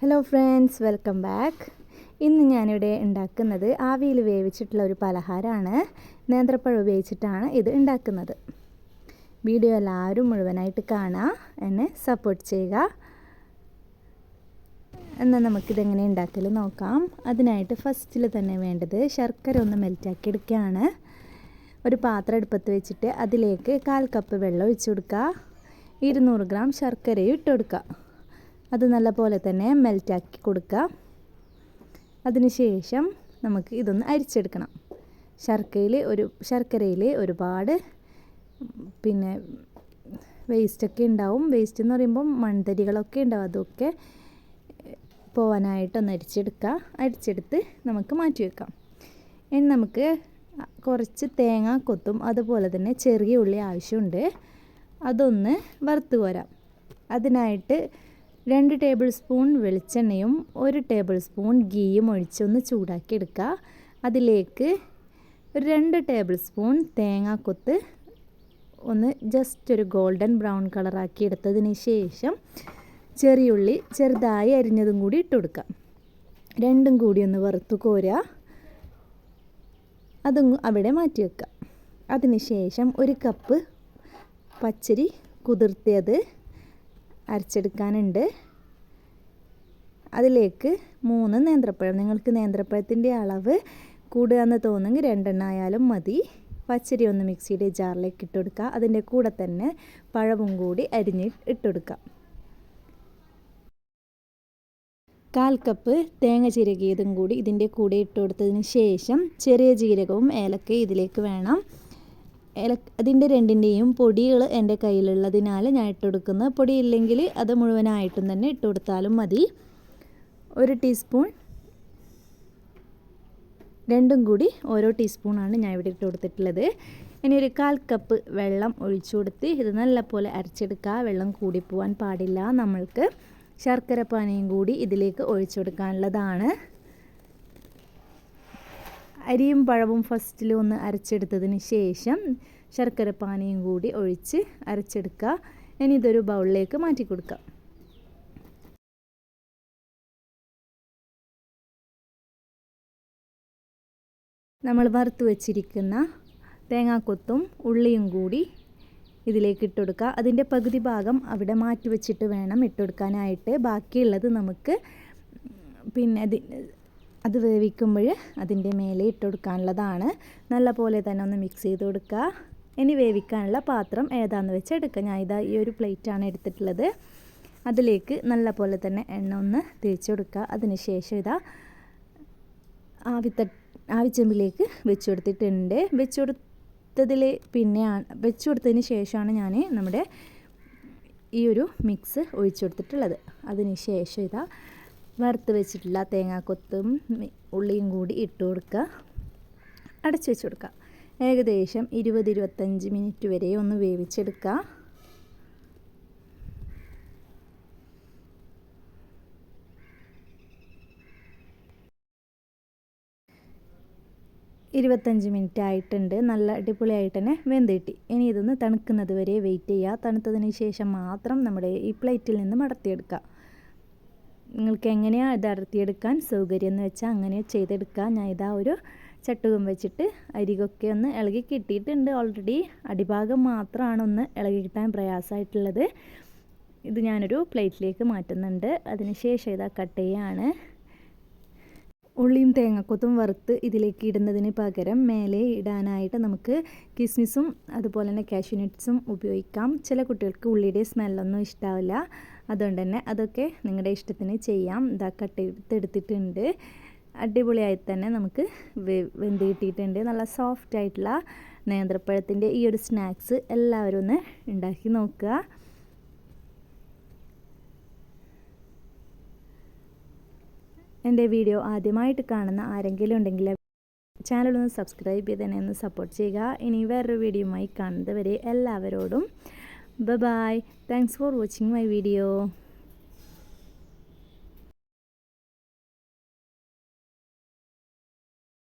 Hello friends welcome back ഇന്ന് ഞാനിവിടെ ഉണ്ടാക്കുന്നത് ആവിയിൽ വേവിച്ചിട്ടുള്ള ഒരു പലഹാരമാണ്. നേന്ത്രപ്പഴം ഉപയോഗിച്ചിട്ടാണ് ഇത് ഉണ്ടാക്കുന്നത്. വീഡിയോ എല്ലാവരും മുഴുവനായിട്ട് കാണുക. എന്നെ സപ്പോർട്ട് ചെയ്യുക. എന്നാൽ നമുക്കിതെങ്ങനെ ഉണ്ടാക്കൽ നോക്കാം. അതിനായിട്ട് ഫസ്റ്റിൽ തന്നെ വേണ്ടത് ശർക്കര ഒന്ന് മെൽറ്റാക്കി എടുക്കുകയാണ്. ഒരു പാത്രം അടുപ്പത്ത് വെച്ചിട്ട് അതിലേക്ക് കാൽ കപ്പ് വെള്ളം ഒഴിച്ചു കൊടുക്കുക. ഇരുന്നൂറ് ഗ്രാം ശർക്കരയും ഇട്ട് കൊടുക്കുക. അത് നല്ലപോലെ തന്നെ മെൽറ്റാക്കി കൊടുക്കുക. അതിനുശേഷം നമുക്ക് ഇതൊന്ന് അരിച്ചെടുക്കണം. ശർക്കരയിൽ ഒരു ശർക്കരയിൽ ഒരുപാട് പിന്നെ വേസ്റ്റൊക്കെ ഉണ്ടാവും. വേസ്റ്റ് എന്ന് പറയുമ്പം മൺതരികളൊക്കെ ഉണ്ടാവും. അതൊക്കെ പോവാനായിട്ടൊന്ന് അരിച്ചെടുക്കുക. അരിച്ചെടുത്ത് നമുക്ക് മാറ്റി വെക്കാം. ഇനി നമുക്ക് കുറച്ച് തേങ്ങ കൊത്തും അതുപോലെ തന്നെ ചെറിയ ഉള്ളി ആവശ്യമുണ്ട്. അതൊന്ന് വറുത്ത് കോരാം അതിനായിട്ട് രണ്ട് ടേബിൾ സ്പൂൺ വെളിച്ചെണ്ണയും ഒരു ടേബിൾ സ്പൂൺ ഗീയും ഒഴിച്ചൊന്ന് ചൂടാക്കി എടുക്കുക. അതിലേക്ക് ഒരു രണ്ട് ടേബിൾ സ്പൂൺ തേങ്ങാക്കൊത്ത് ഒന്ന് ജസ്റ്റ് ഒരു ഗോൾഡൻ ബ്രൗൺ കളറാക്കി എടുത്തതിന് ശേഷം ചെറിയുള്ളി ചെറുതായി അരിഞ്ഞതും കൂടി ഇട്ട് കൊടുക്കുക. രണ്ടും കൂടി ഒന്ന് വറുത്ത് കോരുക. അതും അവിടെ മാറ്റി വെക്കുക. അതിന് ശേഷം ഒരു കപ്പ് പച്ചരി കുതിർത്തിയത് അരച്ചെടുക്കാനുണ്ട്. അതിലേക്ക് മൂന്ന് നേന്ത്രപ്പഴം. നിങ്ങൾക്ക് നേന്ത്രപ്പഴത്തിന്റെ അളവ് കൂടുകയെന്ന് തോന്നുമെങ്കിൽ രണ്ടെണ്ണം ആയാലും മതി. പച്ചരി ഒന്ന് മിക്സിയുടെ ജാറിലേക്ക് ഇട്ട് കൊടുക്കുക. അതിന്റെ കൂടെ തന്നെ പഴവും കൂടി അരിഞ്ഞ് ഇട്ട് കൊടുക്കുക. കാൽ കപ്പ് തേങ്ങ ചിരകിയതും കൂടി ഇതിന്റെ കൂടെ ഇട്ട് കൊടുത്തതിന് ശേഷം ചെറിയ ജീരകവും ഏലക്കയും ഇതിലേക്ക് വേണം. അതിന്റെ രണ്ടിന്റെയും പൊടികൾ എന്റെ കയ്യിലുള്ളതിനാൽ ഞാൻ ഇട്ട് പൊടി ഇല്ലെങ്കിൽ അത് മുഴുവനായിട്ടും തന്നെ ഇട്ട് കൊടുത്താലും മതി. ഒരു ടീസ്പൂൺ. രണ്ടും കൂടി ഓരോ ടീസ്പൂണാണ് ഞാൻ ഇവിടെ ഇട്ട് കൊടുത്തിട്ടുള്ളത്. ഇനി ഒരു കാൽ കപ്പ് വെള്ളം ഒഴിച്ചു കൊടുത്ത് ഇത് നല്ലപോലെ അരച്ചെടുക്കുക. വെള്ളം കൂടിപ്പോവാൻ പാടില്ല നമ്മൾക്ക്. ശർക്കര പാനിയും കൂടി ഇതിലേക്ക് ഒഴിച്ചു കൊടുക്കാനുള്ളതാണ്. അരിയും പഴവും ഫസ്റ്റിൽ ഒന്ന് അരച്ചെടുത്തതിന് ശേഷം ശർക്കര പാനിയും കൂടി ഒഴിച്ച് അരച്ചെടുക്കുക. ഇനി ഇതൊരു ബൗളിലേക്ക് മാറ്റി കൊടുക്കാം. നമ്മൾ വറുത്ത് വെച്ചിരിക്കുന്ന തേങ്ങാക്കൊത്തും ഉള്ളിയും കൂടി ഇതിലേക്ക് ഇട്ടുകൊടുക്കുക അതിന്റെ പകുതി ഭാഗം അവിടെ മാറ്റി വെച്ചിട്ട് വേണം ഇട്ടുകൊടുക്കാനായിട്ട് ബാക്കിയുള്ളത് നമുക്ക് പിന്നെ അത് വേവിക്കുമ്പോൾ അതിന്റെ മേലെ ഇട്ട് കൊടുക്കാനുള്ളതാണ്. നല്ല പോലെ തന്നെ ഒന്ന് മിക്സ് ചെയ്ത് കൊടുക്കുക. ഇനി വേവിക്കാനുള്ള പാത്രം ഏതാണെന്ന് വെച്ച് എടുക്കുക. ഞാൻ ഇതാ ഈ ഒരു പ്ലേറ്റാണ് എടുത്തിട്ടുള്ളത്. അതിലേക്ക് നല്ല പോലെ തന്നെ എണ്ണ ഒന്ന് തേച്ച് കൊടുക്കുക. അതിനുശേഷം ഇതാ ആവിത്ത ആവിച്ചെമ്പിലേക്ക് വെച്ച് കൊടുത്തിട്ടുണ്ട്. വെച്ച് കൊടുത്തതിൽ പിന്നെയാണ് വെച്ച് കൊടുത്തതിന് ശേഷമാണ് ഞാൻ നമ്മുടെ ഈ ഒരു മിക്സ് ഒഴിച്ചു കൊടുത്തിട്ടുള്ളത്. അതിന് ശേഷം ഇതാ വറുത്ത് വെച്ചിട്ടുള്ള തേങ്ങാക്കൊത്തും ഉള്ളിയും കൂടി ഇട്ട് കൊടുക്കുക. അടച്ചു വെച്ച് കൊടുക്കുക. ഏകദേശം ഇരുപത് ഇരുപത്തഞ്ച് മിനിറ്റ് വരെ ഒന്ന് വേവിച്ചെടുക്കുക. ഇരുപത്തഞ്ച് മിനിറ്റ് ആയിട്ടുണ്ട്. നല്ല അടിപൊളിയായിട്ട് തന്നെ വെന്ത് കിട്ടി. ഇനി ഇതൊന്ന് തണുക്കുന്നത് വരെ വെയിറ്റ് ചെയ്യുക. തണുത്തതിന് ശേഷം മാത്രം നമ്മുടെ ഈ പ്ലേറ്റിൽ നിന്ന് മടത്തിയെടുക്കുക. നിങ്ങൾക്ക് എങ്ങനെയാണ് ഇത് അടർത്തിയെടുക്കാൻ സൗകര്യം എന്ന് വെച്ചാൽ അങ്ങനെ ചെയ്തെടുക്കാം. ഞാൻ ഇതാ ഒരു ചട്ടുകം വെച്ചിട്ട് അരികൊക്കെ ഒന്ന് ഇളകി കിട്ടിയിട്ടുണ്ട്. ഓൾറെഡി അടിഭാഗം മാത്രമാണ് ഒന്ന് ഇളകി കിട്ടാൻ പ്രയാസമായിട്ടുള്ളത്. ഇത് ഞാനൊരു പ്ലേറ്റിലേക്ക് മാറ്റുന്നുണ്ട്. അതിനുശേഷം ഇതാ കട്ട് ചെയ്യാണ്. ഉള്ളിയും തേങ്ങക്കൊത്തും വറുത്ത് ഇതിലേക്ക് ഇടുന്നതിന് പകരം മേലെ ഇടാനായിട്ട് നമുക്ക് കിസ്മിസും അതുപോലെ തന്നെ കാഷ്യൂനട്ട്സും ഉപയോഗിക്കാം. ചില കുട്ടികൾക്ക് ഉള്ളിയുടെ സ്മെല്ലൊന്നും ഇഷ്ടാവില്ല. അതുകൊണ്ട് തന്നെ അതൊക്കെ നിങ്ങളുടെ ഇഷ്ടത്തിന് ചെയ്യാം. ഇതാ കട്ട് എടുത്തെടുത്തിട്ടുണ്ട് അടിപൊളിയായി തന്നെ നമുക്ക് വെന്ത് കിട്ടിയിട്ടുണ്ട്. നല്ല സോഫ്റ്റ് ആയിട്ടുള്ള നേന്ത്രപ്പഴത്തിന്റെ ഈ ഒരു സ്നാക്സ് എല്ലാവരും ഒന്ന് ഉണ്ടാക്കി നോക്കുക. എന്റെ വീഡിയോ ആദ്യമായിട്ട് കാണുന്ന ആരെങ്കിലും ഉണ്ടെങ്കിൽ ചാനലൊന്ന് സബ്സ്ക്രൈബ് ചെയ്ത് തന്നെ ഒന്ന് സപ്പോർട്ട് ചെയ്യുക. ഇനി വേറൊരു വീഡിയോയുമായി കാണുന്നത് വരെ എല്ലാവരോടും Bye bye. Thanks for watching my video.